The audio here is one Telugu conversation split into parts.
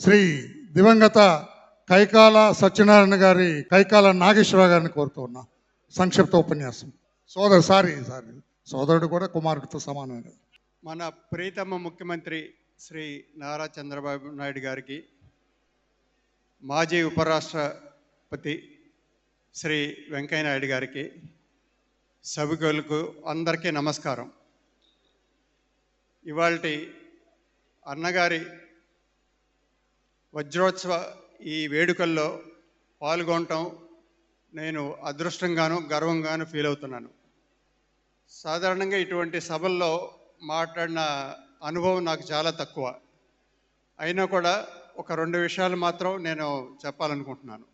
శ్రీ దివంగత కైకాల సత్యనారాయణ గారి కైకాల నాగేశ్వరరావు గారిని కోరుతూ ఉన్నా. సంక్షిప్త ఉపన్యాసం. సోదరు సారీ సారీ. సోదరుడు కూడా కుమారుడితో సమానమైన మన ప్రీతమ ముఖ్యమంత్రి శ్రీ నారా చంద్రబాబు నాయుడు గారికి మాజీ ఉపరాష్ట్రపతి శ్రీ వెంకయ్య నాయుడు గారికి సభికులకు అందరికీ నమస్కారం. ఇవాళ అన్నగారి వజ్రోత్సవ ఈ వేడుకల్లో పాల్గొనటం నేను అదృష్టంగాను గర్వంగాను ఫీల్ అవుతున్నాను. సాధారణంగా ఇటువంటి సభల్లో మాట్లాడిన అనుభవం నాకు చాలా తక్కువ. అయినా కూడా ఒక రెండు విషయాలు మాత్రం నేను చెప్పాలనుకుంటున్నాను.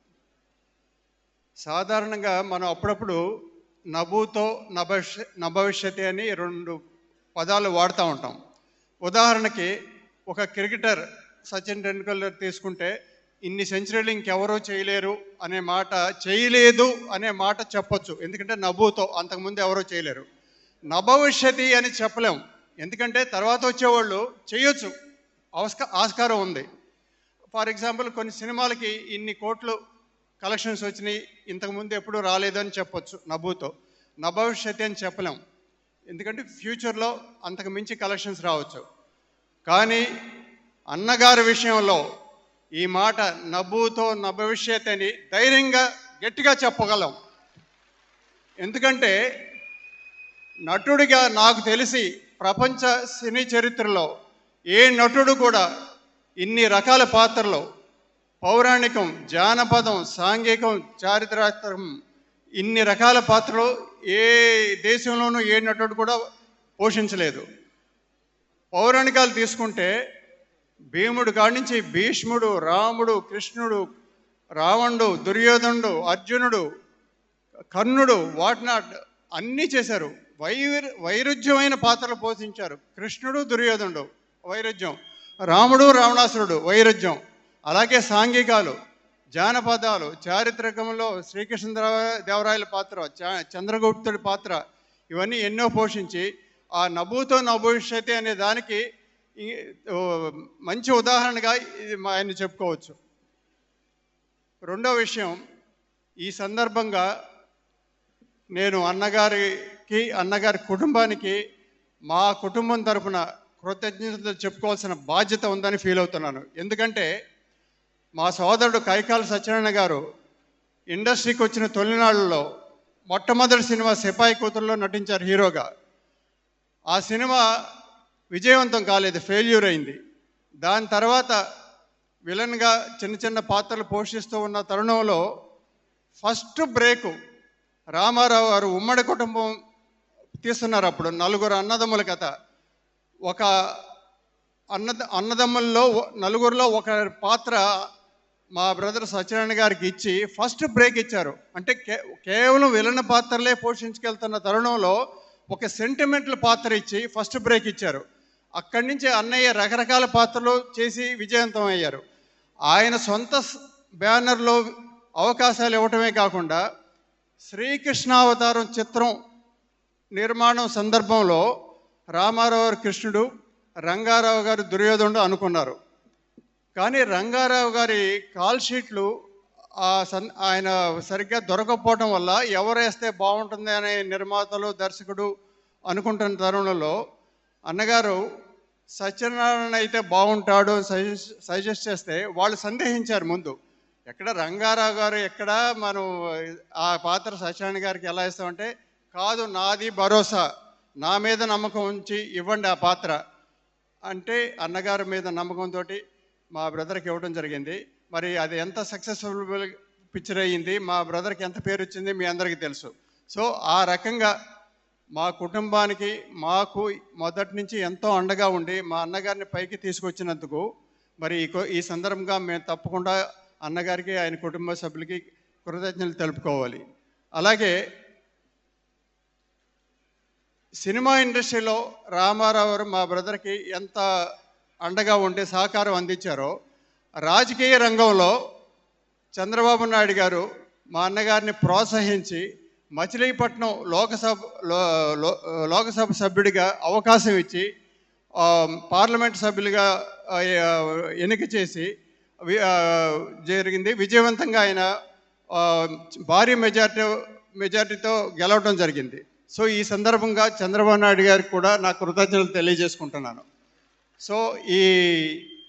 సాధారణంగా మనం అప్పుడప్పుడు నభూతో నభవిష్య నభవిష్యతి అని రెండు పదాలు వాడుతూ ఉంటాం. ఉదాహరణకి ఒక క్రికెటర్ సచిన్ టెండూల్కర్ తీసుకుంటే ఇన్ని సెంచరీలు ఇంకెవరూ చేయలేరు అనే మాట చేయలేదు అనే మాట చెప్పొచ్చు. ఎందుకంటే నభూతో అంతకుముందు ఎవరూ చేయలేరు. నభవిష్యతి అని చెప్పలేం. ఎందుకంటే తర్వాత వచ్చేవాళ్ళు చేయొచ్చు. ఆస్కా ఆస్కారం ఉంది. ఫర్ ఎగ్జాంపుల్ కొన్ని సినిమాలకి ఇన్ని కోట్లు కలెక్షన్స్ వచ్చినాయి ఇంతకుముందు ఎప్పుడు అని చెప్పొచ్చు నభూతో. నభవిష్యతి అని చెప్పలేం. ఎందుకంటే ఫ్యూచర్లో అంతకు మించి కలెక్షన్స్ రావచ్చు. కానీ అన్నగారి విషయంలో ఈ మాట నవ్వుతో నభవిష్యత్ అని ధైర్యంగా గట్టిగా చెప్పగలం. ఎందుకంటే నటుడిగా నాకు తెలిసి ప్రపంచ సినీ చరిత్రలో ఏ నటుడు కూడా ఇన్ని రకాల పాత్రలు పౌరాణికం జానపదం సాంఘికం చారిత్రాత్మకం ఇన్ని రకాల పాత్రలు ఏ దేశంలోనూ ఏ నటుడు కూడా పోషించలేదు. పౌరాణికాలు తీసుకుంటే భీముడు కాడించి నుంచి భీష్ముడు రాముడు కృష్ణుడు రావణుడు దుర్యోధనుడు అర్జునుడు కర్ణుడు వాట్నాట్ అన్నీ చేశారు. వైర్ వైరుధ్యమైన పాత్రలు పోషించారు. కృష్ణుడు దుర్యోధనుడు వైరుధ్యం. రాముడు రావణాసురుడు వైరుధ్యం. అలాగే సాంఘికాలు జానపదాలు చారిత్రకంలో శ్రీకృష్ణ దేవరాయల పాత్ర చ- చంద్రగుప్తుడి పాత్ర ఇవన్నీ ఎన్నో పోషించి ఆ నభూతో నభవిష్యతి అనే దానికి మంచి ఉదాహరణగా ఇది మా ఆయన చెప్పుకోవచ్చు. రెండో విషయం ఈ సందర్భంగా నేను అన్నగారికి అన్నగారి కుటుంబానికి మా కుటుంబం తరఫున కృతజ్ఞతలు చెప్పుకోవాల్సిన బాధ్యత ఉందని ఫీల్ అవుతున్నాను. ఎందుకంటే మా సోదరుడు కైకాల సత్యనారాయణ గారు ఇండస్ట్రీకి వచ్చిన తొలినాళ్ళలో మొట్టమొదటి సినిమా సిపాయి కూతురులో నటించారు హీరోగా. ఆ సినిమా విజయవంతం కాలేదు ఫెయిల్యూర్ అయింది. దాని తర్వాత విలన్గా చిన్న చిన్న పాత్రలు పోషిస్తూ ఉన్న తరుణంలో ఫస్ట్ బ్రేకు రామారావు గారు ఉమ్మడి కుటుంబం తీస్తున్నారు అప్పుడు. నలుగురు అన్నదమ్ముల కథ. ఒక అన్న అన్నదమ్ముల్లో నలుగురిలో ఒక పాత్ర మా బ్రదర్ సత్యనారాయణ గారికి ఇచ్చి ఫస్ట్ బ్రేక్ ఇచ్చారు. అంటే కే కేవలం విలన పాత్రలే పోషించుకెళ్తున్న తరుణంలో ఒక సెంటిమెంటల్ పాత్ర ఇచ్చి ఫస్ట్ బ్రేక్ ఇచ్చారు. అక్కడి నుంచి అన్నయ్య రకరకాల పాత్రలు చేసి విజయవంతం అయ్యారు. ఆయన సొంత బ్యానర్లో అవకాశాలు ఇవ్వటమే కాకుండా శ్రీకృష్ణావతారం చిత్రం నిర్మాణం సందర్భంలో రామారావు గారు కృష్ణుడు రంగారావు గారు దుర్యోధనుడు అనుకున్నారు. కానీ రంగారావు గారి కాల్ షీట్లు ఆ సన్ ఆయన సరిగ్గా దొరకకపోవటం వల్ల ఎవరు వేస్తే బాగుంటుంది అనే నిర్మాతలు దర్శకుడు అనుకుంటున్న తరుణంలో అన్నగారు సత్యనారాయణ అయితే బాగుంటాడు అని సజెస్ట్ సజెస్ట్ చేస్తే వాళ్ళు సందేహించారు ముందు. ఎక్కడ రంగారావు గారు ఎక్కడ మనం ఆ పాత్ర సత్యనారాయణ గారికి ఎలా ఇస్తామంటే కాదు నాది భరోసా. నా మీద నమ్మకం ఉంచి ఇవ్వండి ఆ పాత్ర. అంటే అన్నగారి మీద నమ్మకంతో మా బ్రదర్కి ఇవ్వడం జరిగింది. మరి అది ఎంత సక్సెస్ఫుల్ పిక్చర్ అయ్యింది మా బ్రదర్కి ఎంత పేరు వచ్చింది మీ అందరికీ తెలుసు. సో ఆ రకంగా మా కుటుంబానికి మాకు మొదటి నుంచి ఎంతో అండగా ఉండి మా అన్నగారిని పైకి తీసుకొచ్చినందుకు మరి ఈ సందర్భంగా మేము తప్పకుండా అన్నగారికి ఆయన కుటుంబ సభ్యులకి కృతజ్ఞతలు తెలుపుకోవాలి. అలాగే సినిమా ఇండస్ట్రీలో రామారావు మా బ్రదర్కి ఎంత అండగా ఉండి సహకారం అందించారో రాజకీయ రంగంలో చంద్రబాబు నాయుడు గారు మా అన్నగారిని ప్రోత్సహించి మచిలీపట్నం లోకసభ లో- లోకసభ సభ్యుడిగా అవకాశం ఇచ్చి పార్లమెంట్ సభ్యులుగా ఎన్నిక చేసి జరిగింది. విజయవంతంగా ఆయన భారీ మెజార్టీ మెజార్టీతో గెలవడం జరిగింది. సో ఈ సందర్భంగా చంద్రబాబు నాయుడు గారికి కూడా నా కృతజ్ఞతలు తెలియజేసుకుంటున్నాను. సో ఈ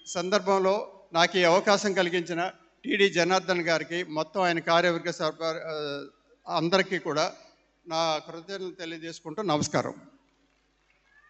సందర్భంలో నాకు ఈ అవకాశం కలిగించిన టీడీ జనార్దన్ గారికి మొత్తం ఆయన కార్యవర్గ సభ అందరికీ కూడా నా కృతజ్ఞతలు తెలియజేసుకుంటూ నమస్కారం.